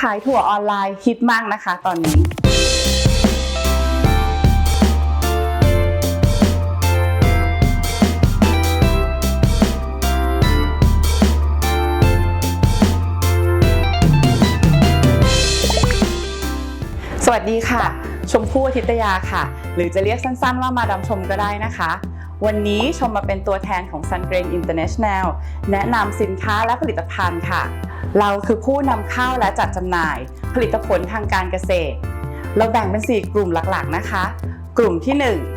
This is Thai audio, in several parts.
ขายถั่วออนไลน์ฮิตมากนะคะตอนนี้ สวัสดีค่ะชมพู่อาทิตยาค่ะ หรือจะเรียกสั้นๆว่ามาดามชมก็ได้นะคะ วันนี้ชมมาเป็นตัวแทนของ Sun Grain International แนะนำสินค้าและผลิตภัณฑ์ค่ะ เราคือผู้นำเข้าและจัดจำหน่าย ผลิตผลทางการเกษตร เราแบ่งเป็น 4 กลุ่มหลักๆนะคะ กลุ่มที่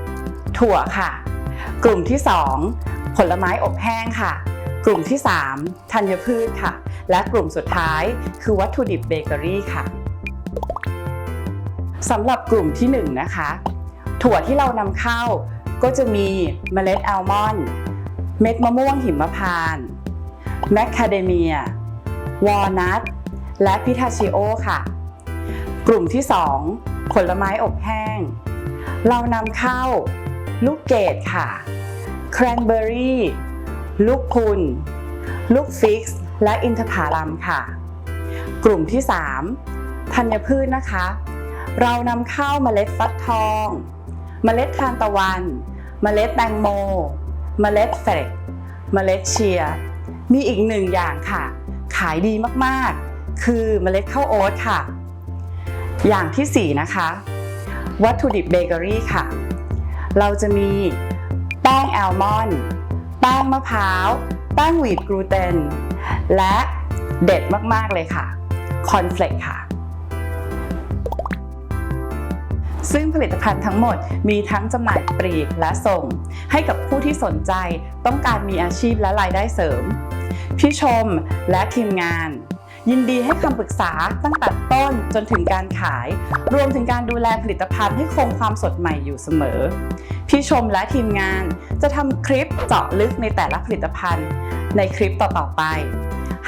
1 ถั่วค่ะ กลุ่มที่ 2 ผลไม้อบแห้งค่ะ กลุ่มที่ 3 ธัญพืชค่ะ และกลุ่มสุดท้ายคือวัตถุดิบเบเกอรี่ค่ะสำหรับกลุ่มที่1นะคะถั่วที่เรานำเข้า ก็จะมีเมล็ดอัลมอนด์เม็ดมะม่วงหิมพานต์แมคคาเดเมียวอลนัทและพิทาชิโอค่ะ กลุ่มที่ 2 ผลไม้อบแห้ง เรานำเข้า ลูกเกดค่ะ แครนเบอรี่ ลูกพุน ลูกฟิกซ์ และอินทผลัมค่ะ กลุ่มที่ 3 ธัญพืชนะคะ เรานำเข้าเมล็ดฟักทอง เมล็ดทานตะวัน เมล็ดแตงโม เมล็ดเฟรกเมล็ดเชียร์มีอีกหนึ่งอย่างค่ะ ขายดีมากๆ คือเมล็ดข้าวโอ๊ตค่ะ อย่างที่ 4 นะคะ วัตถุดิบเบเกอรี่ค่ะ เราจะมีแป้งแอลมอนด์แป้งมะพร้าว แป้งวีทกลูเตน และเด็ดมากๆเลยค่ะ คอนเฟลกค่ะ ซึ่งผลิตภัณฑ์ทั้งหมดมีทั้งจำหน่ายปลีกและส่ง ให้กับผู้ที่สนใจต้องการมีอาชีพและรายได้เสริม พี่ชมและทีมงาน ยินดีให้คำปรึกษาตั้งแต่ต้นจนถึงการขาย รวมถึงการดูแลผลิตภัณฑ์ให้คงความสดใหม่อยู่เสมอ พี่ชมและทีมงานจะทำคลิปเจาะลึกในแต่ละผลิตภัณฑ์ ในคลิปต่อๆไป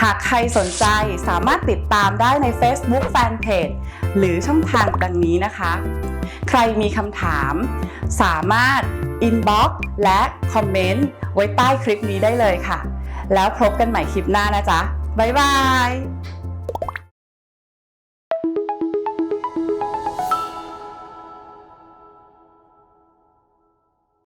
หากใครสนใจสามารถติดตามได้ใน Facebook Fanpage หรือช่องทางดังนี้นะคะ ใครมีคำถาม สามารถ inbox และคอมเมนต์ไว้ใต้คลิปนี้ได้เลยค่ะ แล้วพบกันใหม่คลิปหน้านะจ๊ะ บ๊ายบาย